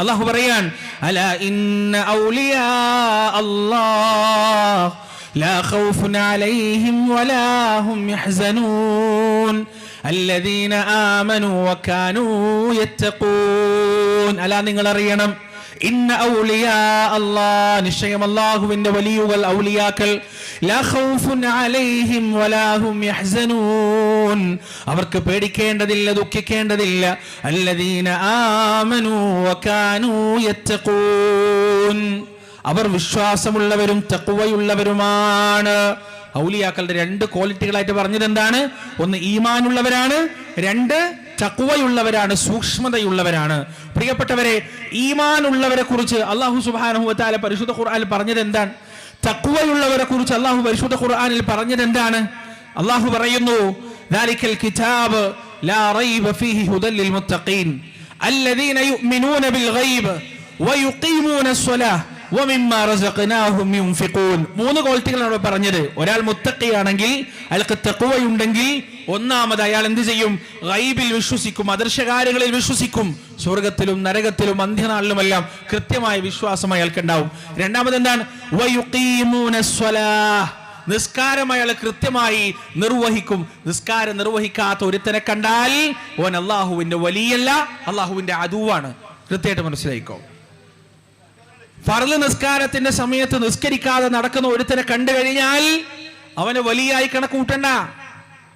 അള്ളാഹു പറയാൻ അല ഇന്ന ഔലിയാ അല്ലാഹ് لا خوف عليهم ولا هم يحزنون الذين آمنوا وكانوا يتقون അല്ല നിങ്ങൾ അറിയണം ഇന്ന ഔലിയാ അല്ലാഹ് നിശ്ചയം അല്ലാഹുവിന്റെ വലിയുകൾ ഔലിയാക്കൾ. ലാ ഖൗഫുൻ അലൈഹിം വലാ ഹും അവർക്ക് പേടിക്കേണ്ടതില്ല ദുഃഖിക്കേണ്ടതില്ല. അല്ലദീന ആമനൂ വകാനൂ യത്തഖൂൻ. അവർ വിശ്വാസമുള്ളവരും തക്കുവയുള്ളവരുമാണ് ഔലിയാക്കളുടെ രണ്ട് ക്വാളിറ്റികളായിട്ട് പറഞ്ഞത് എന്താണ്? ഒന്ന് ഈമാനുള്ളവരാണ് രണ്ട് ചക്കുവയുള്ളവരാണ് സൂക്ഷ്മതയുള്ളവരാണ്. പ്രിയപ്പെട്ടവരെ ഈമാൻ ഉള്ളവരെ കുറിച്ച് അള്ളാഹു സുബാനുഹത്താല പരിശുദ്ധ ഖുർആാനിൽ പറഞ്ഞത് എന്താണ് തക്കുവയുള്ളവരെ കുറിച്ച് അള്ളാഹു പരിശുദ്ധ ഖുർആാനിൽ പറഞ്ഞത് എന്താണ് അള്ളാഹു പറയുന്നു കിതാബ് ലാ റൈബ ഫീഹി ഹുദൽ ലിൽ മുത്തഖീൻ. الذين يؤمنون بالغيب ويقيمون الصلاة ومما رزقناهم ينفقون മൂന്ന് ക്വാളിറ്റികളാണ് പറഞ്ഞത്. ഒരാൾ മുത്തഖിയാണെങ്കിൽ അയാൾക്ക് തഖ്വയുണ്ടെങ്കിൽ ഒന്നാമത് അയാൾ എന്ത് ചെയ്യും? റൈബിൽ വിശ്വസിക്കും അദർശകാര്യങ്ങളിൽ വിശ്വസിക്കും. സ്വർഗത്തിലും നരകത്തിലും അന്ത്യനാളിലുമെല്ലാം കൃത്യമായ വിശ്വാസം അയാൾക്ക് ഉണ്ടാവും രണ്ടാമത് എന്താണ്? നിസ്കാരം അയാൾ കൃത്യമായി നിർവഹിക്കും. നിസ്കാരം നിർവഹിക്കാത്ത ഒരുത്തനെ കണ്ടാൽ ഓൻ അള്ളാഹുവിന്റെ വലിയല്ല അള്ളാഹുവിന്റെ അതുവാണ് കൃത്യമായിട്ട് മനസ്സിലായിക്കോ? ഫർൾ നിസ്കാരത്തിന്റെ സമയത്ത് നിസ്കരിക്കാതെ നടക്കുന്ന ഒരുത്തനെ കണ്ടു കഴിഞ്ഞാൽ അവന് വലിയായി കണക്കൂട്ടണ്ട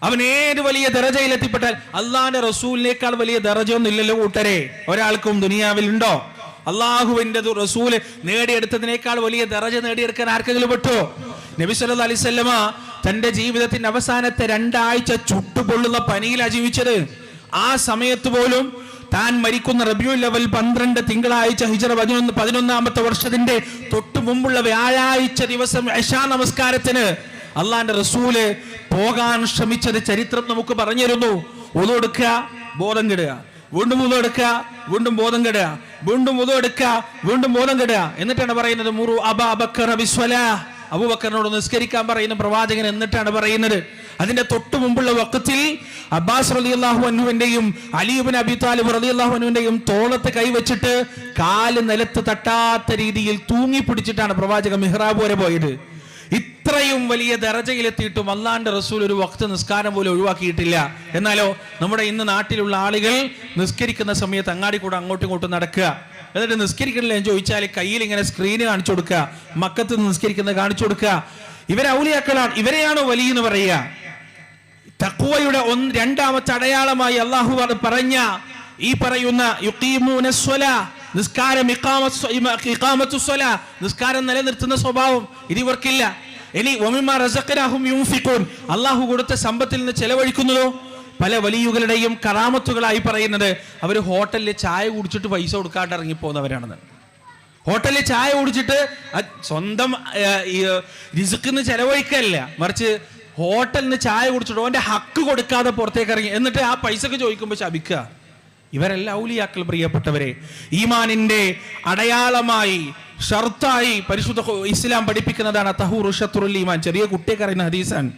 അവൻ ഏത് വലിയ ദറജയിൽ എത്തിപ്പെട്ടാൽ അള്ളാന്റെ റസൂലിനേക്കാൾ വലിയ ദറജയൊന്നും ഇല്ലല്ലോ കൂട്ടരെ. ഒരാൾക്കും ദുനിയാവിൽ ഉണ്ടോ അള്ളാഹുവിന്റെ റസൂൽ നേടിയെടുത്തതിനേക്കാൾ വലിയ ദറജ നേടിയെടുക്കാൻ ആർക്കെങ്കിലും പെട്ടോ? നബി അലിസല്ലമ തന്റെ ജീവിതത്തിന്റെ അവസാനത്തെ രണ്ടാഴ്ച ചുട്ടുപൊള്ളുന്ന പനിയിലാണ് ജീവിച്ചത്. ആ സമയത്ത് പോലും താൻ മരിക്കുന്ന റബിയുൽ ലെവൽ പന്ത്രണ്ട് തിങ്കളാഴ്ച ഹിജറ പതിനൊന്ന് പതിനൊന്നാമത്തെ വർഷത്തിന്റെ തൊട്ടു മുമ്പുള്ള വ്യാഴാഴ്ച ദിവസം യശാ നമസ്കാരത്തിന് അള്ളാന്റെ റസൂൽ പോകാൻ ശ്രമിച്ചത് ചരിത്രം നമുക്ക് പറഞ്ഞിരുന്നു ഉതെടുക്കുക ബോധം കെടുക. വീണ്ടും ഉതു എടുക്കുക വീണ്ടും ബോധം കെടുക. വീണ്ടും ഉതു എടുക്കുക വീണ്ടും ബോധം കെടുക. എന്നിട്ടാണ് പറയുന്നത് മുറു അബ ബിസ്വല. അബൂബക്കറിനോട് നിസ്കരിക്കാൻ പറയുന്ന പ്രവാചകൻ എന്നിട്ടാണ് പറയുന്നത്. അതിന്റെ തൊട്ടു മുമ്പുള്ള വക്കത്തിൽ അബ്ബാസ് റലി അള്ളാഹു അനുവിന്റെയും അലിയുബിൻ അബി താലിബ് റലി അള്ളാഹു അനുവിന്റെയും തോളത്ത് കൈവച്ചിട്ട് കാൽ നിലത്ത് തട്ടാത്ത രീതിയിൽ തൂങ്ങി പിടിച്ചിട്ടാണ് പ്രവാചകൻ മെഹ്റാബ് വരെ പോയത്. ഇത്രയും വലിയ ദറജയിലെത്തിയിട്ടും അള്ളാന്റെ റസൂൽ ഒരു വക്ത് നിസ്കാരം പോലും ഒഴിവാക്കിയിട്ടില്ല. എന്നാലോ നമ്മുടെ ഇന്ന് നാട്ടിലുള്ള ആളുകൾ നിസ്കരിക്കുന്ന സമയത്ത് അങ്ങാടി കൂടെ അങ്ങോട്ടും ഇങ്ങോട്ടും നടക്കുക. എന്നിട്ട് നിസ്കരിക്കണില്ല എന്ന് ചോദിച്ചാൽ കയ്യിൽ ഇങ്ങനെ സ്ക്രീന് കാണിച്ചു കൊടുക്കുക. മക്കത്ത് നിസ്കരിക്കുന്നത് കാണിച്ചു കൊടുക്കുക. ഇവരെ ഔലിയാക്കളാണ് ഇവരെയാണ് വലിയ എന്ന് പറയുക. തക്കുവയുടെ ഒന്ന് രണ്ടാമത്തെ അടയാളമായി അള്ളാഹു പറ- പറഞ്ഞ ഈ പറയുന്ന യുഖീമൂന നിസ്കാരം നിസ്കാരം നിലനിർത്തുന്ന സ്വഭാവം ഇത് ഇവർക്കില്ല. ഇനി ഒമിമാ റസഖനാഹും യുൻഫിഖൂൻ. അള്ളാഹു കൊടുത്ത സമ്പത്തിൽ നിന്ന് ചെലവഴിക്കുന്നതോ പല വലിയുകളുടെയും കറാമത്തുകളായി പറയുന്നത് അവർ ഹോട്ടലിൽ ചായ കുടിച്ചിട്ട് പൈസ കൊടുക്കാണ്ട് ഇറങ്ങിപ്പോകുന്നവരാണെന്ന് ഹോട്ടലിൽ ചായ കുടിച്ചിട്ട് സ്വന്തം രിസുക്കിന്ന് ചെലവഴിക്കല്ല മറിച്ച് ഹോട്ടലിൽ നിന്ന് ചായ കുടിച്ചിട്ട് അവന്റെ ഹക്ക് കൊടുക്കാതെ പുറത്തേക്ക് ഇറങ്ങി. എന്നിട്ട് ആ പൈസക്ക് ചോദിക്കുമ്പോൾ ശപിക്കുക. ഇവരെല്ലാം ഔലിയാക്കൾ പ്രിയപ്പെട്ടവരെ ഈമാനിന്റെ അടയാളമായി ഷർത്തായി പരിശുദ്ധ ഇസ്ലാം പഠിപ്പിക്കുന്നതാണ് തഹൂർ ഷത്തുറുൽ ഈമാൻ. ചെറിയ കുട്ടിയൊക്കെ അറിയുന്ന ഹദീസാണ്.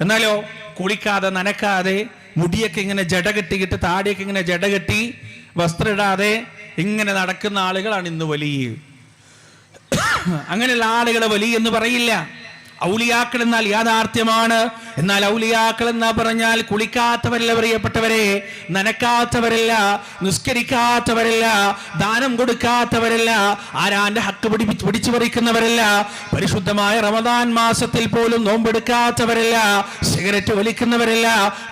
എന്നാലോ കുളിക്കാതെ നനക്കാതെ മുടിയൊക്കെ ഇങ്ങനെ ജട കെട്ടിയിട്ട് താടിയൊക്കെ ഇങ്ങനെ ജട കെട്ടി വസ്ത്രം ഇടാതെ ഇങ്ങനെ നടക്കുന്ന ആളുകളാണ് ഇന്ന് വലിയ. അങ്ങനെയുള്ള ആളുകളെ വലിയ എന്ന് പറയില്ല. ഔലിയാക്കൾ എന്നാൽ യാഥാർത്ഥ്യമാണ്. എന്നാൽ ഔലിയാക്കൾ എന്ന് പറഞ്ഞാൽ കുളിക്കാത്തവരല്ല പ്രിയപ്പെട്ടവരെ നനക്കാത്തവരല്ല നിസ്കരിക്കാത്തവരല്ല ദാനം കൊടുക്കാത്തവരല്ല ആരാന്റെ ഹക്ക് പിടി പിടിച്ചു പറിക്കുന്നവരല്ല പരിശുദ്ധമായ റമദാൻ മാസത്തിൽ പോലും നോമ്പെടുക്കാത്തവരല്ല സിഗരറ്റ് വലിക്കുന്നവരല്ല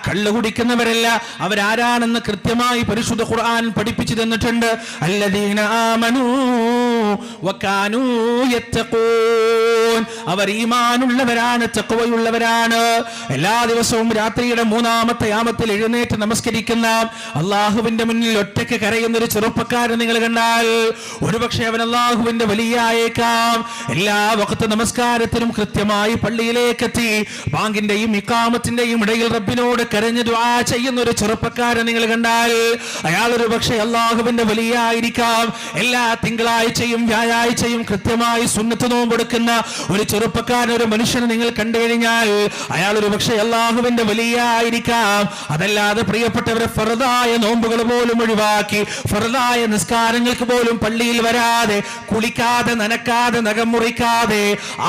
കള്ളു കുടിക്കുന്നവരല്ല അവരാരാണെന്ന് കൃത്യമായി പരിശുദ്ധ ഖുർആൻ പഠിപ്പിച്ചു തന്നിട്ടുണ്ട്. അല്ലദീന ആമനൂ അവർ യത്തഖൂൻ. അവർ ഈമാനുള്ളവരാണ് ചക്കുവയുള്ളവരാണ് എല്ലാ ദിവസവും രാത്രിയുടെ മൂന്നാമത്തെ യാമത്തിൽ എഴുന്നേറ്റ് നമസ്കരിക്കുന്ന അള്ളാഹുവിന്റെ മുന്നിൽ ഒറ്റയ്ക്ക് കരയുന്ന ഒരു ചെറുപ്പക്കാരൻ നിങ്ങൾ കണ്ടാൽ ഒരുപക്ഷെ അവൻ അള്ളാഹുവിന്റെ വലിയായേക്കാം. എല്ലാ വക്കത്ത് നമസ്കാരത്തിനും കൃത്യമായി പള്ളിയിലേക്ക് എത്തി ബാങ്കിന്റെയും ഇക്കാമത്തിന്റെയും ഇടയിൽ റബ്ബിനോട് കരഞ്ഞു ദുആ ചെയ്യുന്ന ഒരു ചെറുപ്പക്കാരൻ നിങ്ങൾ കണ്ടാൽ അയാൾ ഒരു പക്ഷേ അള്ളാഹുവിന്റെ വലിയായിരിക്കാം. എല്ലാ തിങ്കളാഴ്ചയും വ്യാഴാഴ്ചയും കൃത്യമായി സുന്നത്ത് നോമ്പെടുക്കുന്ന ഒരു ചെറുപ്പക്കാരൻ ഒരു മനുഷ്യനെ നിങ്ങൾ കണ്ടു കഴിഞ്ഞാൽ അയാൾ ഒരു പക്ഷേ അള്ളാഹുവിന്റെ വലിയ ആയിരിക്കാം അതല്ലാതെ പ്രിയപ്പെട്ടവരെ ഫറുതായ നോമ്പുകൾ പോലും ഒഴിവാക്കി ഫറുതായ നിസ്കാരങ്ങൾക്ക് പോലും പള്ളിയിൽ വരാതെ കുളിക്കാതെ നനക്കാതെ നഖം മുറിക്കാതെ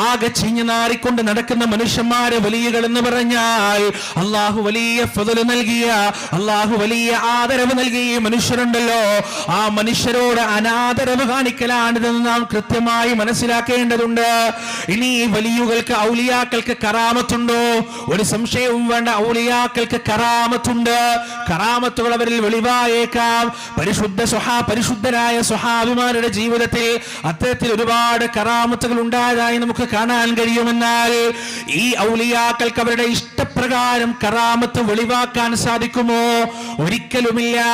ആകെ ചിഞ്ഞു നാറിക്കൊണ്ട് നടക്കുന്ന മനുഷ്യന്മാരെ വലിയകൾ എന്ന് പറഞ്ഞാൽ അള്ളാഹു വലിയ ഫതൽ നൽകിയ അള്ളാഹു വലിയ ആദരവ് നൽകിയ മനുഷ്യരുണ്ടല്ലോ. ആ മനുഷ്യരോട് അനാദരവ് കാണിക്കലാണിതെന്ന് നാം കൃത്യമായി മനസ്സിലാക്കേണ്ടതുണ്ട്. ഇനി ഈ ഔലിയാക്കൾക്ക് കറാമത്തുണ്ടോ? ഒരു സംശയവും വേണ്ട ഔലിയാക്കൾക്ക് കറാമത്തുണ്ട്. കറാമത്തുകൾ അവരിൽ വെളിവായേക്കാം. പരിശുദ്ധ സ്വഹാ പരിശുദ്ധരായ സ്വഹാഭിമാരുടെ ജീവിതത്തിൽ അത്തരത്തിൽ ഒരുപാട് കറാമത്തുകൾ ഉണ്ടായതായി നമുക്ക് കാണാൻ കഴിയുമെന്നാൽ ഈ ഔലിയാക്കൾക്ക് അവരുടെ ഇഷ്ടപ്രകാരം കറാമത്ത് വെളിവാക്കാൻ സാധിക്കുമോ? ഒരിക്കലുമില്ല.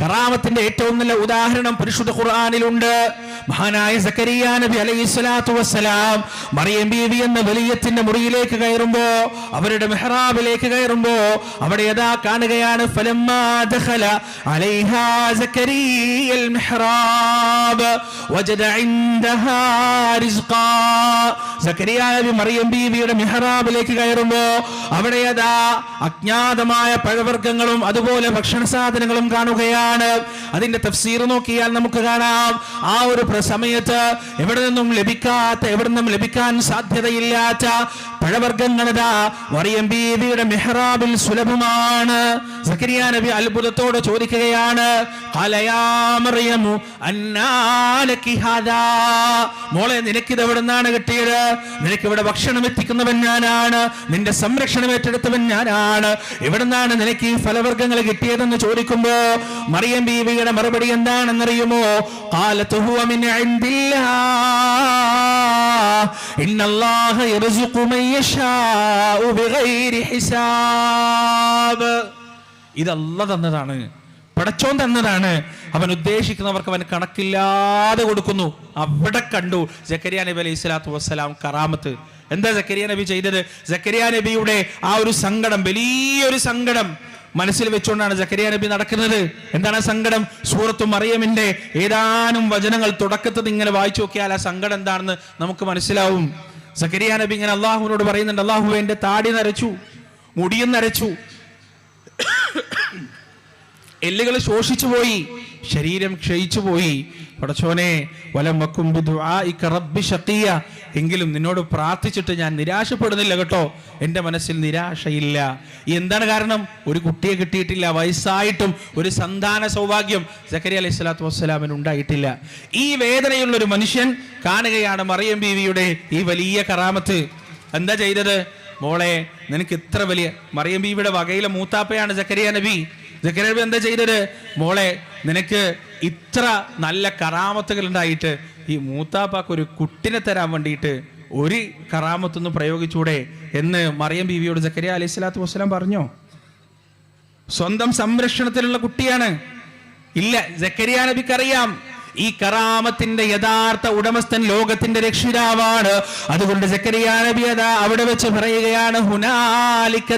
കറാമത്തിന്റെ ഏറ്റവും നല്ല ഉദാഹരണം പരിശുദ്ധ ഖുർആനിലുണ്ട്. മഹാനായ സക്കരിയ നബി അലൈഹി സ്വലാത്തു വസ്സലാം മറിയം ബീവി എന്ന വലിയത്തിന്റെ മുറിയിലേക്ക് കയറുമ്പോ അവരുടെ മെഹ്റാബിലേക്ക് കയറുമ്പോ അവിടെ യഥാ കാണുകയാണ് മറിയം ബീവിയുടെ മെഹ്റാബിലേക്ക് കയറുമ്പോ അവിടെ യഥാ അജ്ഞാതമായ പഴവർഗങ്ങളും അതുപോലെ ഭക്ഷണ സാധനങ്ങളും കാണുകയാണ്. അതിന്റെ തഫ്സീർ നോക്കിയാൽ നമുക്ക് കാണാം. ആ ഒരു സമയത്ത് എവിടെ നിന്നും ലഭിക്കാത്ത എവിടെ നിന്നും ലഭിക്കാൻ സാധ്യതയില്ലാത്ത പഴവർഗങ്ങളിതാ. മറിയം ബീവിയുടെ മെഹ്റാബിൽ സുലഭമാണ്. സക്കരിയ നബി അത്ഭുതത്തോട് ചോദിക്കുകയാണ് "ഖാലയാ മറിയമു അന്നാ ലക്കി ഹാദാ?" മോളെ നിനക്കിത് എവിടെ നിന്നാണ് കിട്ടിയത്? നിനക്ക് ഇവിടെ ഭക്ഷണം എത്തിക്കുന്നവൻ ഞാനാണ്. നിന്റെ സംരക്ഷണം ഏറ്റെടുത്തവൻ ഞാനാണ്. എവിടെ നിന്നാണ് നിനക്ക് ഈ ഫലവർഗങ്ങൾ കിട്ടിയതെന്ന് ചോദിക്കുമ്പോ മറിയം ബീവിയുടെ മറുപടി എന്താണെന്നറിയുമോ? "ഖാലത്ത് ഹുവ മിൻ ഇൻദില്ലാഹ്. ഇന്നല്ലാഹ ബിഗൈരി ഹിസാബ്. ഇത് അല്ല തന്നതാണ്. പടച്ചോൻ തന്നതാണ്. അവൻ ഉദ്ദേശിക്കുന്നവർക്ക് അവൻ കണക്കില്ലാതെ കൊടുക്കുന്നു. അവിടെ കണ്ടു ജക്കരിയ നബി അലൈഹി സ്വലാത്തു വസ്സലാം കറാമത്ത്. എന്താ ജക്കരിയ നബി ചെയ്തത്? ജക്കരിയ നബിയുടെ ആ ഒരു സങ്കടം വലിയൊരു സങ്കടം മനസ്സിൽ വെച്ചുകൊണ്ടാണ് ജക്കരിയ നബി നടക്കുന്നത്. എന്താണ് സങ്കടം? സൂറത്തു മറിയമിന്റെ ഏതാനും വചനങ്ങൾ തുടക്കത്തിൽ ഇങ്ങനെ വായിച്ചു നോക്കിയാൽ ആ സങ്കടം എന്താണെന്ന് നമുക്ക് മനസ്സിലാവും. സക്കരിയ നബി ഇങ്ങനെ അള്ളാഹുവിനോട് പറയുന്നുണ്ട് അള്ളാഹു എന്റെ താടി നരച്ചു മുടിയും നരച്ചു. എല്ലുകൾ ശോഷിച്ചു പോയി. ശരീരം ക്ഷയിച്ചു പോയി. പടച്ചോനെ വലം ശഖിയ. എങ്കിലും നിന്നോട് പ്രാർത്ഥിച്ചിട്ട് ഞാൻ നിരാശപ്പെടുന്നില്ല കേട്ടോ. എന്റെ മനസ്സിൽ നിരാശയില്ല. എന്താണ് കാരണം? ഒരു കുട്ടിയെ കിട്ടിയിട്ടില്ല വയസ്സായിട്ടും ഒരു സന്താന സൗഭാഗ്യം സക്കരി അലൈഹി സ്വലാത്തു വസ്സലാമിന് ഉണ്ടായിട്ടില്ല. ഈ വേദനയുള്ള ഒരു മനുഷ്യൻ കാണുകയാണ് മറിയം ബീവിയുടെ ഈ വലിയ കറാമത്ത്. എന്താ ചെയ്തത്? മോളെ നിനക്ക് ഇത്ര വലിയ മറിയം ബീവിയുടെ വകയിലെ മൂത്താപ്പയാണ് സക്കരിയ നബി. ജക്കരിയ നബി എന്താ ചെയ്തത്? മോളെ നിനക്ക് ഇത്ര നല്ല കറാമത്തുകൾ ഉണ്ടായിട്ട് ഈ മൂത്താപ്പാക്ക് ഒരു കുട്ടിനെ തരാൻ വേണ്ടിയിട്ട് ഒരു കറാമത്തൊന്ന് പ്രയോഗിച്ചൂടെ എന്ന് മറിയം ബീവിയോട് ജക്കരിയ അലൈഹി സ്വലാത്തു വസ്സലാം പറഞ്ഞോ. സ്വന്തം സംരക്ഷണത്തിലുള്ള കുട്ടിയാണ്. ഇല്ല ജക്കരിയ നബിക്ക് അറിയാം ഈ കറാമത്തിന്റെ യഥാർത്ഥ ഉടമസ്ഥൻ ലോകത്തിന്റെ രക്ഷിതാവാണ്. അതുകൊണ്ട് ജക്കരിയ നബി അതാ അവിടെ വെച്ച് പറയുകയാണ് ഹുനാലിക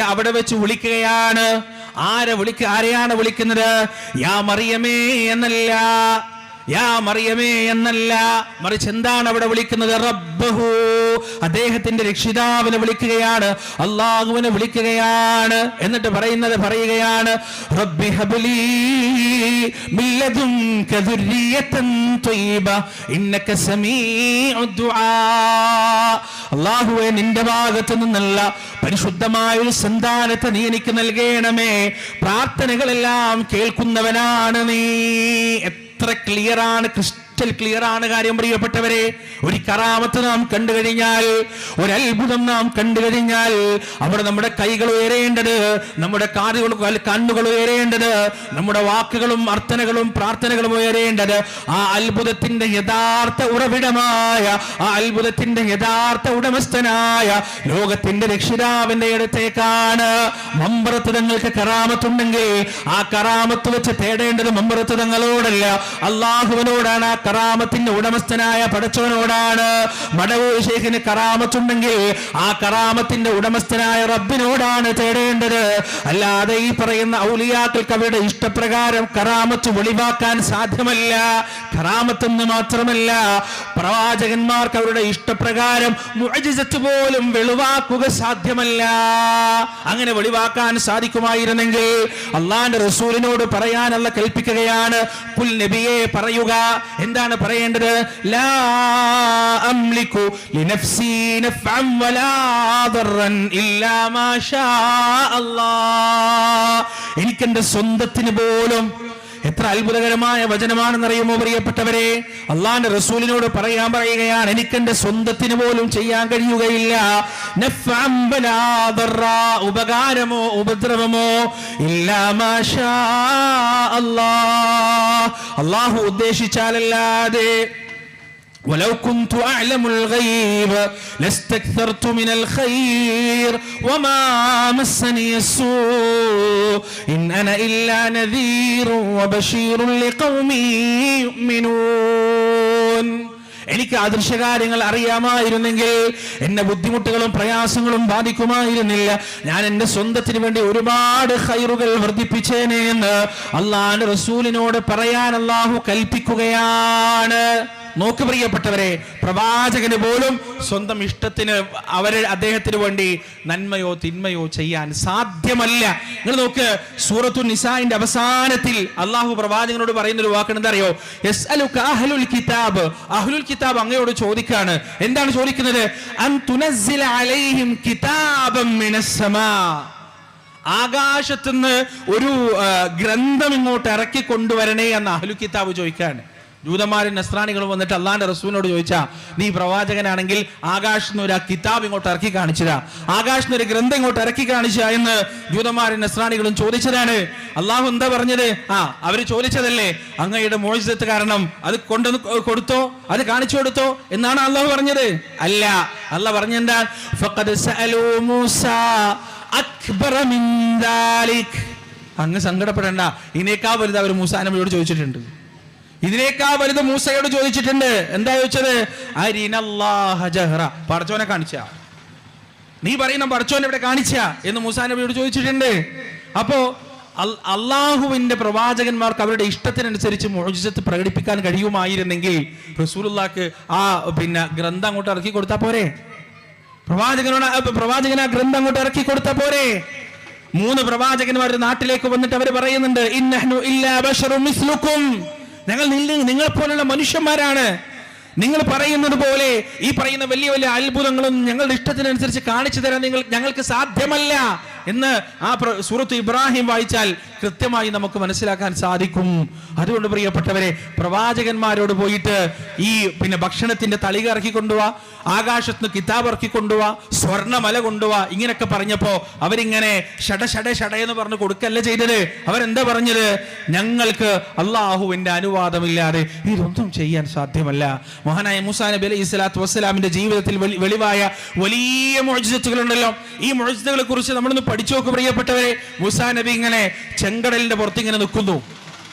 അവിടെ വെച്ച് വിളിക്കുകയാണ്. ആരെ വിളിക്ക ആരെയാണ് വിളിക്കുന്നത്? യാ മറിയമേ എന്നല്ല. യാ മറിയമേ എന്നല്ല. മറിച്ച് എന്താണ് അവിടെ വിളിക്കുന്നത്? റബ്ബഹു. അദ്ദേഹത്തിന്റെ രക്ഷിതാവിനെ വിളിക്കുകയാണ്. അള്ളാഹുവിനെ വിളിക്കുകയാണ്. എന്നിട്ട് പറയുന്നത് പറയുകയാണ് റബ്ബി ഹബ്ലി ഇന്നക സമീഉ ദുആ. അള്ളാഹുവെ നിന്റെ ഭാഗത്തു നിന്നുള്ള പരിശുദ്ധമായ ഒരു സന്താനത്തെ നീ എനിക്ക് നൽകണമേ. പ്രാർത്ഥനകളെല്ലാം കേൾക്കുന്നവനാണ് നീ. എത്ര ക്ലിയർ ആണ് ക്രിസ്റ്റൽ ക്ലിയർ ആണ് കാര്യം പ്രിയപ്പെട്ടവരെ. ഒരു കറാമത്ത് നാം കണ്ടു കഴിഞ്ഞാൽ ഒരു അത്ഭുതം നാം കണ്ടു കഴിഞ്ഞാൽ അവിടെ നമ്മുടെ കൈകൾ ഉയരേണ്ടത് നമ്മുടെ കാതുകൾ കണ്ണുകൾ ഉയരേണ്ടത് നമ്മുടെ വാക്കുകളും അർത്ഥനകളും പ്രാർത്ഥനകളും ഉയരേണ്ടത്. ആ അത്ഭുതത്തിന്റെ യഥാർത്ഥ ഉറവിടമായ ആ അത്ഭുതത്തിന്റെ യഥാർത്ഥ ഉടമസ്ഥനായ ലോകത്തിന്റെ രക്ഷിതാവിന്റെ അടുത്തേക്കാണ് മമ്പറത്തുതങ്ങൾക്ക് കറാമത്തുണ്ടെങ്കിൽ ആ കറാമത്ത് വെച്ച് തേടേണ്ടത് മമ്പറത്തുതങ്ങളോടല്ല അള്ളാഹുവിനോടാണ് ആ കറാമത്തിന്റെ ഉടമസ്ഥനായ പടച്ചവനോടാണ് മടവൂർ ഷേഖിന് കറാമത്തുണ്ടെങ്കിൽ ആ കറാമത്തിന്റെ ഉടമസ്ഥനായ റബ്ബിനോടാണ് തേടേണ്ടത്. അല്ലാതെ ഈ പറയുന്ന ഔലിയാക്കൾക്ക് അവരുടെ ഇഷ്ടപ്രകാരം കറാമത്ത് വെളിവാക്കാൻ സാധ്യമല്ല. കറാമത്തെന്ന് മാത്രമല്ല പ്രവാചകന്മാർക്ക് അവരുടെ ഇഷ്ടപ്രകാരം പോലും വെളിവാക്കുക സാധ്യമല്ല. അങ്ങനെ വെളിവാക്കാൻ സാധിക്കുമായിരുന്നെങ്കിൽ അള്ളാന്റെ റസൂലിനോട് പറയാനുള്ള കൽപ്പിക്കുകയാണ് പുൽ നബിയെ പറയുക എന്താണ് പറയേണ്ടത്? ലാ ലിനഫ്സി നഫ്അൻ വലാ എനിക്ക് സ്വന്തത്തിന് പോലും എത്ര അത്ഭുതകരമായ വചനമാണെന്നറിയുമോ പ്രിയപ്പെട്ടവരെ? അള്ളാന്റെ റസൂലിനോട് പറയാൻ പറയുകയാണ് എനിക്കെന്റെ സ്വന്തത്തിന് പോലും ചെയ്യാൻ കഴിയുകയില്ല. ഉപകാരമോ ഉപദ്രവമോ? അള്ളാഹു ഉദ്ദേശിച്ചാലല്ലാതെ ولو كنت أعلم الغيب لاستكثرت من الخير وما مسني السوء إن أنا إلا نذير وبشير لقوم يؤمنون എനിക്ക് അദൃശ്യകാര്യങ്ങൾ അറിയാമായിരുന്നെങ്കിൽ എന്നെ ബുദ്ധിമുട്ടുകളും പ്രയാസങ്ങളും ബാധിക്കുമായിരുന്നില്ല ഞാൻ എൻ്റെ സ്വന്തത്തിന് വേണ്ടി ഒരുപാട് ഹൈറുകൾ വർദ്ധിപ്പിച്ചേനെ എന്ന് അള്ളാന്റെ റസൂലിനോട് പറയാൻ അള്ളാഹു കൽപ്പിക്കുകയാണ് നോക്ക് പ്രിയപ്പെട്ടവരെ പ്രവാചകന് പോലും സ്വന്തം ഇഷ്ടത്തിന് അവരെ അദ്ദേഹത്തിന് വേണ്ടി നന്മയോ തിന്മയോ ചെയ്യാൻ സാധ്യമല്ല. നിങ്ങൾ നോക്ക് സൂറത്തു നിസാന്റെ അവസാനത്തിൽ അള്ളാഹു പ്രവാചകനോട് പറയുന്ന ഒരു വാക്കാണ് എന്താ അറിയോ? അലു അഹ്ലുൽ കിതാബ്. അഹ്ലുൽ കിതാബ് അങ്ങയോട് ചോദിക്കാണ്. എന്താണ് ചോദിക്കുന്നത്? അൻ അലൈഹിം ആകാശത്തുനിന്ന് ഒരു ഗ്രന്ഥം ഇങ്ങോട്ട് ഇറക്കി കൊണ്ടുവരണേ എന്ന് അഹ്ലു കിതാബ് ചോദിക്കാണ്. ജൂതന്മാരും നസ്രാണികളും വന്നിട്ട് അള്ളാന്റെ റസൂലിനോട് ചോദിച്ചാ നീ പ്രവാചകനാണെങ്കിൽ ആകാശ് ഒരു കിതാബ് ഇങ്ങോട്ട് ഇറക്കി കാണിച്ചതാ. ആകാശ് ഒരു ഗ്രന്ഥം ഇങ്ങോട്ട് ഇറക്കി കാണിച്ച എന്ന് ജൂതന്മാരും നസ്രാണികളും ചോദിച്ചതാണ്. അള്ളാഹു എന്താ പറഞ്ഞത്? ആ അവർ ചോദിച്ചതല്ലേ അങ്ങയുടെ മോചിതത്ത് കാരണം അത് കൊണ്ടു കൊടുത്തോ? അത് കാണിച്ചു കൊടുത്തോ? എന്നാണ് അള്ളാഹു പറഞ്ഞത്. അല്ല അല്ല പറഞ്ഞെന്താ? അങ്ങ് സങ്കടപ്പെടണ്ട. ഇനേക്കാ വലുത് അവർ മൂസാനബിയോട് ചോദിച്ചിട്ടുണ്ട്. ഇതിനേക്കാൾ വലുത് മൂസയോട് ചോദിച്ചിട്ടുണ്ട്. എന്താ ചോദിച്ചത്? അരിനല്ലാഹ ജഹ്റ. പടച്ചോനെ കാണിച്ച. നീ പറയുന്ന പടച്ചോനെ ഇവിടെ കാണിച്ച എന്ന് മൂസാ നബിയോട് ചോദിച്ചിട്ടുണ്ട്. അപ്പോ അള്ളാഹുവിന്റെ പ്രവാചകന്മാർക്ക് അവരുടെ ഇഷ്ടത്തിനനുസരിച്ച് മോചിതത്ത് പ്രകടിപ്പിക്കാൻ കഴിയുമായിരുന്നെങ്കിൽ റസൂലുള്ളാക്ക് ആ പിന്നെ ഗ്രന്ഥം അങ്ങോട്ട് ഇറക്കി കൊടുത്താ പോരെ. പ്രവാചകനോട് പ്രവാചകൻ ആ ഗ്രന്ഥം അങ്ങോട്ട് ഇറക്കി കൊടുത്താ പോരെ. മൂന്ന് പ്രവാചകന്മാർ നാട്ടിലേക്ക് വന്നിട്ട് അവർ പറയുന്നുണ്ട് ഇന്നഹ്നു ഇല്ലാ മിസ്ലുക്കും. ഞങ്ങൾ നിങ്ങൾ പോലുള്ള മനുഷ്യന്മാരാണ്. നിങ്ങൾ പറയുന്നത് പോലെ ഈ പറയുന്ന വലിയ വലിയ അത്ഭുതങ്ങളൊന്നും ഞങ്ങളുടെ ഇഷ്ടത്തിനനുസരിച്ച് കാണിച്ചു തരാൻ നിങ്ങൾ ഞങ്ങൾക്ക് സാധ്യമല്ല എന്ന് ആ സൂറത്ത് ഇബ്രാഹിം വായിച്ചാൽ കൃത്യമായി നമുക്ക് മനസ്സിലാക്കാൻ സാധിക്കും. അതുകൊണ്ട് പ്രിയപ്പെട്ടവരെ പ്രവാചകന്മാരോട് പോയിട്ട് ഈ പിന്നെ ഭക്ഷണത്തിന്റെ തളിക ഇറക്കി കൊണ്ടുപോവാ ആകാശത്ത് കിതാബ് ഇറക്കി കൊണ്ടുപോവാ സ്വർണമല കൊണ്ടുപോവാ ഇങ്ങനെയൊക്കെ പറഞ്ഞപ്പോ അവരിങ്ങനെ ഷട ഷട ഷട എന്ന് പറഞ്ഞ് കൊടുക്കല്ല ചെയ്തത്? അവരെന്താ പറഞ്ഞത്? ഞങ്ങൾക്ക് അള്ളാഹുവിന്റെ അനുവാദമില്ലാതെ ഇതൊന്നും ചെയ്യാൻ സാധ്യമല്ല. മഹാനായ മുസാ നബി അലൈഹി സ്വലാത്തു വസ്സലാമിന്റെ ജീവിതത്തിൽ വെളിവായ വലിയ മോചിതത്തുകളുണ്ടല്ലോ ഈ മോചിതകളെ കുറിച്ച് നമ്മളൊന്ന് പഠിച്ചു നോക്ക് പ്രിയപ്പെട്ടവരെ. മുസാ നബി ഇങ്ങനെ ചെങ്കടലിന്റെ പുറത്ത് ഇങ്ങനെ നിൽക്കുന്നു.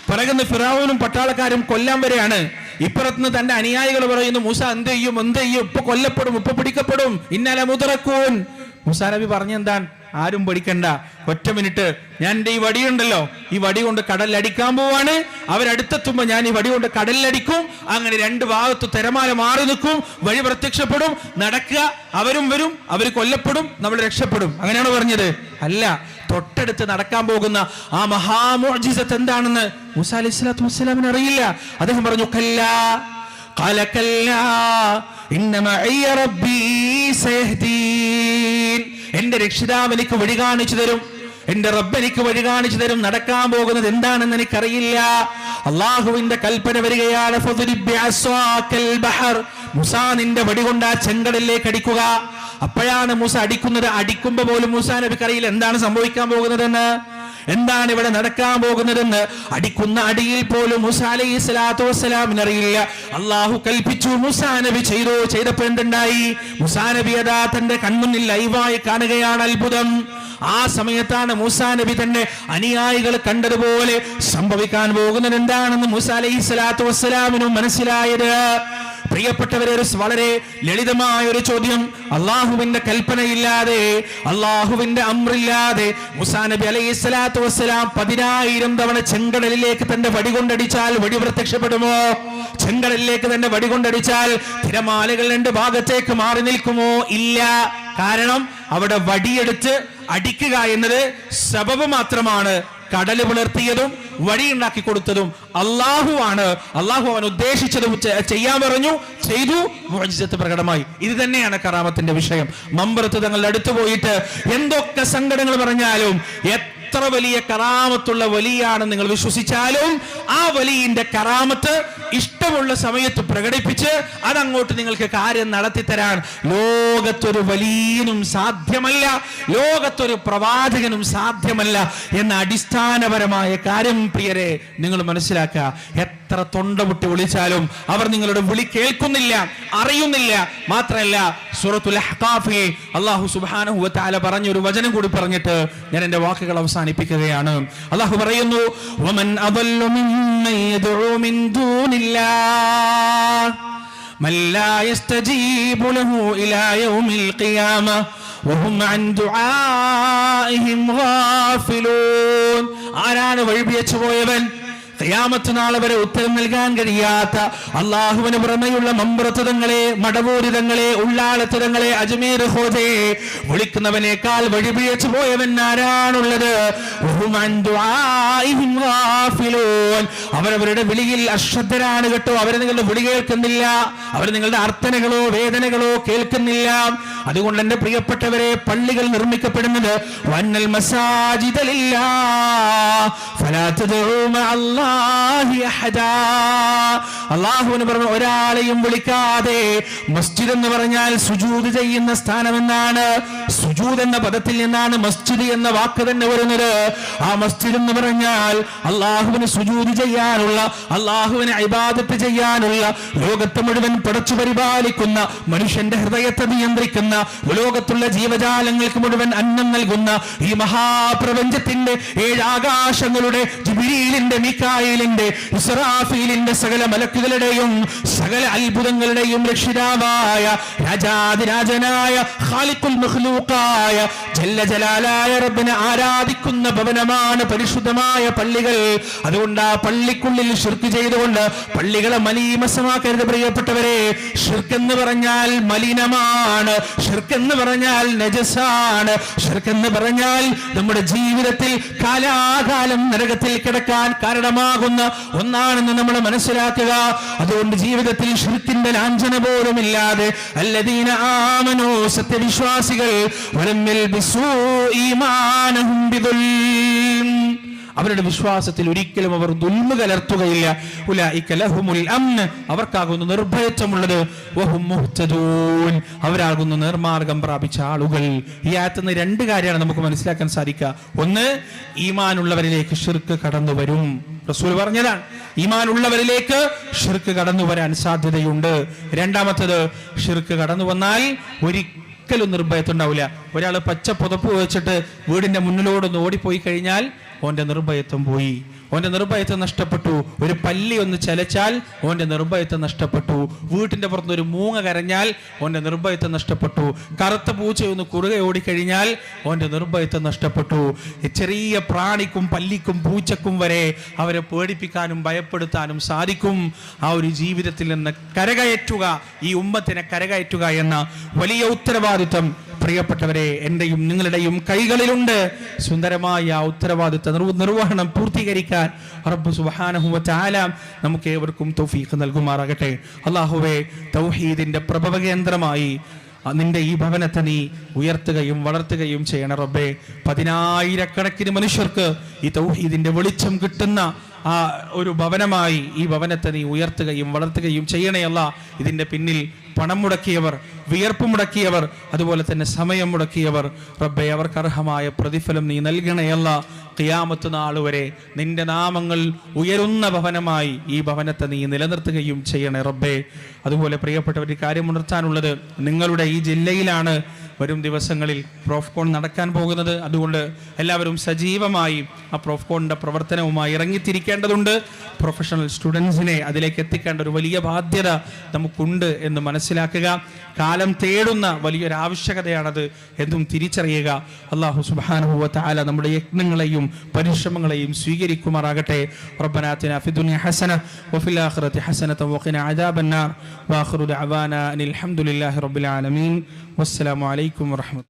പിറകുന്ന ഫിറാവുനും പട്ടാളക്കാരും കൊല്ലാൻ വരെയാണ്. ഇപ്പുറത്തുനിന്ന് തന്റെ അനുയായികൾ പറയുന്നു മൂസ എന്ത് ചെയ്യും എന്ത് ചെയ്യും? ഇപ്പൊ കൊല്ലപ്പെടും ഇപ്പൊ പിടിക്കപ്പെടും. ഇന്നലെ മുതറക്കൂൻ. മുസാനബി നബി ആരും പഠിക്കണ്ട ഒറ്റ മിനിറ്റ്. ഞാൻ എന്റെ ഈ വടിയുണ്ടല്ലോ ഈ വടി കൊണ്ട് കടലിലടിക്കാൻ പോവാണ്. അവരടുത്തെത്തുമ്പോ ഞാൻ ഈ വടി കൊണ്ട് കടലിലടിക്കും. അങ്ങനെ രണ്ട് ഭാഗത്ത് തിരമാല മാറി നിൽക്കും. വഴി പ്രത്യക്ഷപ്പെടും. നടക്കുക. അവരും വരും. അവർ കൊല്ലപ്പെടും. നമ്മൾ രക്ഷപ്പെടും. അങ്ങനെയാണ് പറഞ്ഞത്? അല്ല. തൊട്ടടുത്ത് നടക്കാൻ പോകുന്ന ആ മഹാമോജിസത്ത് എന്താണെന്ന് മുസാ അലൈഹി സ്വലാത്തു വസ്സലാമിന് അറിയില്ല. അദ്ദേഹം പറഞ്ഞു കല്ല. കലക്കല്ല എന്റെ രക്ഷിതാവ് എനിക്ക് വഴി കാണിച്ചു തരും. എന്റെ റബ്ബ് എനിക്ക് വഴി കാണിച്ചു തരും. നടക്കാൻ പോകുന്നത് എന്താണെന്ന് എനിക്കറിയില്ല. അള്ളാഹുവിന്റെ കൽപ്പന വരികയാണ്. മുസ നിന്റെ വടി കൊണ്ട് ആ ചെങ്കടലിലേക്ക് അടിക്കുക. അപ്പോഴാണ് മൂസ അടിക്കുന്നത്. അടിക്കുമ്പോൾ പോലും മൂസ നബിക്കറിയില്ല എന്താണ് സംഭവിക്കാൻ പോകുന്നതെന്ന്? എന്താണ് ഇവിടെ നടക്കാൻ പോകുന്നതെന്ന് അടിക്കുന്ന അടിയിൽ പോലും മുസ അലൈഹി സ്വലാത്തു വസ്സലാമിന് അറിയില്ല. അള്ളാഹു കൽപ്പിച്ചു മുസാ നബി ചെയ്തു. ചെയ്തപ്പോ എന്തുണ്ടായി? മുസാ നബി അതാ തന്റെ കൺമുന്നിൽ ലൈവായി കാണുകയാണ് അത്ഭുതം. ആ സമയത്താണ് മൂസാ നബി തന്റെ അനുയായികൾ കണ്ടതുപോലെ സംഭവിക്കാൻ പോകുന്നത് എന്താണെന്ന് മൂസ അലൈഹി സ്വലാത്തു വസ്സലാമിനും മനസ്സിലായത്. പ്രിയപ്പെട്ടവരെ വളരെ ലളിതമായ ഒരു ചോദ്യം. അള്ളാഹുവിന്റെ കൽപ്പനയില്ലാതെ അള്ളാഹുവിന്റെ അമ്രില്ലാതെ മുസാ നബി അലൈഹി സ്വലാത്തു വസ്സലാം പതിനായിരം തവണ ചെങ്കടലിലേക്ക് തന്റെ വടി കൊണ്ടടിച്ചാൽ വടി പ്രത്യക്ഷപ്പെടുമോ? ചെങ്കടലിലേക്ക് തന്റെ വടി കൊണ്ടടിച്ചാൽ തിരമാലകൾ രണ്ട് ഭാഗത്തേക്ക് മാറി നിൽക്കുമോ? ഇല്ല. കാരണം അവിടെ വടിയെടുത്ത് അടിക്കുക എന്നത് സബബ് മാത്രമാണ്. കടൽ പുലർത്തിയതും വഴിയുണ്ടാക്കി കൊടുത്തതും അള്ളാഹു ആണ് അള്ളാഹു അവൻ ഉദ്ദേശിച്ചതും ചെയ്യാൻ പറഞ്ഞു ചെയ്തു മുഅ്ജിസത്ത് പ്രകടമായി. ഇത് തന്നെയാണ് കറാമത്തിന്റെ വിഷയം. മമ്പറത്ത് തങ്ങളുടെ അടുത്ത് പോയിട്ട് എന്തൊക്കെ സങ്കടങ്ങൾ പറഞ്ഞാലും എത്ര വലിയ കറാമത്തുള്ള വലിയാണ് നിങ്ങൾ വിശ്വസിച്ചാലും ആ വലിയന്റെ കറാമത്ത് ഇഷ്ടമുള്ള സമയത്ത് പ്രകടിപ്പിച്ച് അതങ്ങോട്ട് നിങ്ങൾക്ക് കാര്യം നടത്തി തരാൻ ലോകത്തൊരു വലിയനും സാധ്യമല്ല ലോകത്തൊരു പ്രവാചകനും സാധ്യമല്ല എന്ന അടിസ്ഥാനപരമായ കാര്യം പ്രിയരെ നിങ്ങൾ മനസ്സിലാക്കുക. എത്ര തൊണ്ട പൊട്ടി വിളിച്ചാലും അവർ നിങ്ങളുടെ വിളി കേൾക്കുന്നില്ല അറിയുന്നില്ല മാത്രമല്ല സൂറത്തുൽ അഹ്ഖാഫിൽ അല്ലാഹു സുബ്ഹാനഹു വ തആല പറഞ്ഞ ഒരു വചനം കൂടി പറഞ്ഞിട്ട് ഞാൻ എൻ്റെ വാക്കുകൾ അവസാനിപ്പിക്കുകയാണ് അല്ലാഹു പറയുന്നു വമൻ അദല്ലു മിമ്മൻ യദ്ഉ മിൻ ദൂനില്ലാഹ് من لا يستجيب له إلى يوم القيامة وهم عن دعائهم غافلون ആരാണ് വഴിപിയച്ചു പോയവൻ ഖിയാമത്ത് നാളെ വരെ ഉത്തരം നൽകാൻ കഴിയാത്ത അള്ളാഹുവിന് പുറമെയുള്ള മമ്പ്രത്തുതങ്ങളെ മടവൂരിതങ്ങളെ ഉള്ളാളത്തുതങ്ങളെ അജ്മീർ ഹോജയെ വിളിക്കുന്നവനേക്കാൾ വഴിപിഴച്ചു പോയവൻ ആരാണുള്ളത്. അവരവരുടെ വിളിയിൽ അശ്രദ്ധരാണ് കേട്ടോ. അവർ നിങ്ങളുടെ വിളി കേൾക്കുന്നില്ല. അവർ നിങ്ങളുടെ അർത്ഥനകളോ വേദനകളോ കേൾക്കുന്നില്ല. അതുകൊണ്ട് എന്റെ പ്രിയപ്പെട്ടവരെ പള്ളികൾ നിർമ്മിക്കപ്പെടുന്നത് വന്നൽ മസാജിദലില്ല അള്ളാഹുവിന് പറഞ്ഞു ഒരാളെയും വിളിക്കാതെ മസ്ജിദ് എന്ന് പറഞ്ഞാൽ സുജൂത് ചെയ്യുന്ന സ്ഥാനം എന്നാണ് സുജൂത് എന്ന പദത്തിൽ നിന്നാണ് മസ്ജിദ് എന്ന വാക്ക് തന്നെ വരുന്നത്. ആ മസ്ജിദ് എന്ന് പറഞ്ഞാൽ അള്ളാഹുവിന് സുജൂത് ചെയ്യാനുള്ള അള്ളാഹുവിന് ഇബാദത്ത് ചെയ്യാനുള്ള ലോകത്തെ മുഴുവൻ പടച്ചു പരിപാലിക്കുന്ന മനുഷ്യന്റെ ഹൃദയത്തെ നിയന്ത്രിക്കുന്ന ലോകത്തുള്ള ജീവജാലങ്ങൾക്ക് മുഴുവൻ അന്നം നൽകുന്ന ഈ മഹാപ്രപഞ്ചത്തിന്റെ ഏഴാകാശങ്ങളുടെ ജിബിരിയിലിന്റെ മിക്കായിലിന്റെ ഇസ്രാഫീലിന്റെ സകല മലക്കുകളുടെയും സകല അത്ഭുതങ്ങളുടെയും രക്ഷിതാവായ രാജാതിരാജനായ ഖാലിഖുൽ മഖ്ലൂഖായ ജല്ല ജലാലായ റബ്ബിനെ ആരാധിക്കുന്ന ഭവനമാണ് പരിശുദ്ധമായ പള്ളികൾ. അതുകൊണ്ട് ആ പള്ളിക്കുള്ളിൽ ഷിർക്ക് ചെയ്തുകൊണ്ട് പള്ളികളെ മലീമസമാക്കരുത് പ്രിയപ്പെട്ടവരെ. ഷിർക്ക് എന്ന് പറഞ്ഞാൽ മലിനമാണ്. ഷിർക്ക് എന്ന് പറഞ്ഞാൽ നജസാണ്. ഷിർക്ക് എന്ന് പറഞ്ഞാൽ നമ്മുടെ ജീവിതത്തിൽ കാലാകാലം നരകത്തിൽ കിടക്കാൻ കാരണമാകുന്ന ഒന്നാണെന്ന് നമ്മൾ മനസ്സിലാക്കുക അതുകൊണ്ട് ജീവിതത്തിൽ ഷിർക്കിന്റെ ലാഞ്ചന പോലും ഇല്ലാതെ അല്ലദീന ആമനോ സത്യവിശ്വാസികൾ വലമ്മിൽ ബിസൂ ബിദുൽം. അവരുടെ വിശ്വാസത്തിൽ ഒരിക്കലും അവർ ദുൽമ കലർത്തുകയില്ല. അവർക്കാകുന്നു നിർഭയത്വമുള്ളത്. അവരാകുന്നു നിർമാർഗം പ്രാപിച്ച ആളുകൾ. ഈ ആയത്തുന്ന രണ്ട് കാര്യമാണ് നമുക്ക് മനസ്സിലാക്കാൻ സാധിക്കുക. ഒന്ന് ഈമാനുള്ളവരിലേക്ക് ഷിർക്ക് കടന്നു വരും. റസൂൽ പറഞ്ഞതാണ് ഈമാനുള്ളവരിലേക്ക് ഷിർക്ക് കടന്നു വരാൻ സാധ്യതയുണ്ട്. രണ്ടാമത്തത് ഷിർക്ക് കടന്നു വന്നാൽ ഒരിക്കലും നിർഭയത്തുണ്ടാവില്ല ഒരാൾ പച്ച പുതപ്പ് വെച്ചിട്ട് വീടിന്റെ മുന്നിലോടൊന്ന് ഓടിപ്പോയി കഴിഞ്ഞാൽ ഓന്റെ നിർഭയത്വം പോയി. ഓന്റെ നിർഭയത്വം നഷ്ടപ്പെട്ടു. ഒരു പല്ലി ഒന്ന് ചലച്ചാൽ ഓന്റെ നിർഭയത്വം നഷ്ടപ്പെട്ടു. വീട്ടിന്റെ പുറത്ത് ഒരു മൂങ്ങ കരഞ്ഞാൽ ഓന്റെ നിർഭയത്വം നഷ്ടപ്പെട്ടു. കറുത്ത പൂച്ച ഒന്ന് കുറുകെ ഓടിക്കഴിഞ്ഞാൽ ഓന്റെ നിർഭയത്വം നഷ്ടപ്പെട്ടു. ചെറിയ പ്രാണിക്കും പല്ലിക്കും പൂച്ചക്കും വരെ അവരെ പേടിപ്പിക്കാനും ഭയപ്പെടുത്താനും സാധിക്കും. ആ ഒരു ജീവിതത്തിൽ നിന്ന് കരകയറ്റുക ഈ ഉമ്മത്തിനെ കരകയറ്റുക എന്ന വലിയ ഉത്തരവാദിത്വം പ്രിയപ്പെട്ടവരെ എന്റെയും നിങ്ങളുടെയും കൈകളിലുണ്ട്. സുന്ദരമായ ഉത്തരവാദിത്ത നിർവഹണം പൂർത്തീകരിക്കാൻ റബ്ബ് സുബ്ഹാനഹു വ തആല നമുക്ക് ഏവർക്കും തൗഫീഖ് നൽകുമാറാകട്ടെ. അള്ളാഹുവേ തൗഹീദിന്റെ പ്രഭവകേന്ദ്രമായി നിന്റെ ഈ ഭവനത്തെ നീ ഉയർത്തുകയും വളർത്തുകയും ചെയ്യണം റബ്ബേ. പതിനായിരക്കണക്കിന് മനുഷ്യർക്ക് ഈ തൗഹീദിന്റെ വെളിച്ചം കിട്ടുന്ന ആ ഒരു ഭവനമായി ഈ ഭവനത്തെ നീ ഉയർത്തുകയും വളർത്തുകയും ചെയ്യണയല്ല ഇതിന്റെ പിന്നിൽ പണം മുടക്കിയവർ വിയർപ്പ് മുടക്കിയവർ അതുപോലെ തന്നെ സമയം മുടക്കിയവർ. റബ്ബെ അവർക്ക് അർഹമായ പ്രതിഫലം നീ നൽകണയല്ല ഖിയാമത്ത് നാൾ വരെ നിന്റെ നാമങ്ങൾ ഉയരുന്ന ഭവനമായി ഈ ഭവനത്തെ നീ നിലനിർത്തുകയും ചെയ്യണേ റബ്ബേ. അതുപോലെ പ്രിയപ്പെട്ടവർ കാര്യം ഉണർത്താനുള്ളത് നിങ്ങളുടെ ഈ ജില്ലയിലാണ് വരും ദിവസങ്ങളിൽ പ്രോഫ്കോൺ നടക്കാൻ പോകുന്നത്. അതുകൊണ്ട് എല്ലാവരും സജീവമായി ആ പ്രോഫ്കോണിന്റെ പ്രവർത്തനവുമായി ഇറങ്ങിത്തിരിക്കേണ്ടതുണ്ട്. പ്രൊഫഷണൽ സ്റ്റുഡൻസിനെ അതിലേക്ക് എത്തിക്കേണ്ട ഒരു വലിയ ബാധ്യത നമുക്കുണ്ട് എന്ന് മനസ്സിലാക്കുക. കാലം തേടുന്ന വലിയൊരു ആവശ്യകതയാണത് എന്നും തിരിച്ചറിയുക. അള്ളാഹു സുബാനുഭവത്തായ നമ്മുടെ യജ്ഞങ്ങളെയും പരിശ്രമങ്ങളെയും സ്വീകരിക്കുമാറാകട്ടെ. റബ്ബനാത്തിന ഫിദുനിയ ഹസന വഫിൽ ആഖിറതി ഹസനത വഖിന അദാബന്നാർ. വാഖിറു ദഅവാന അനിൽ റബ്ബിൽ ആലമീൻ. വസ്സലാമു അലൈക്കും വറഹ്മത്തുള്ളാഹി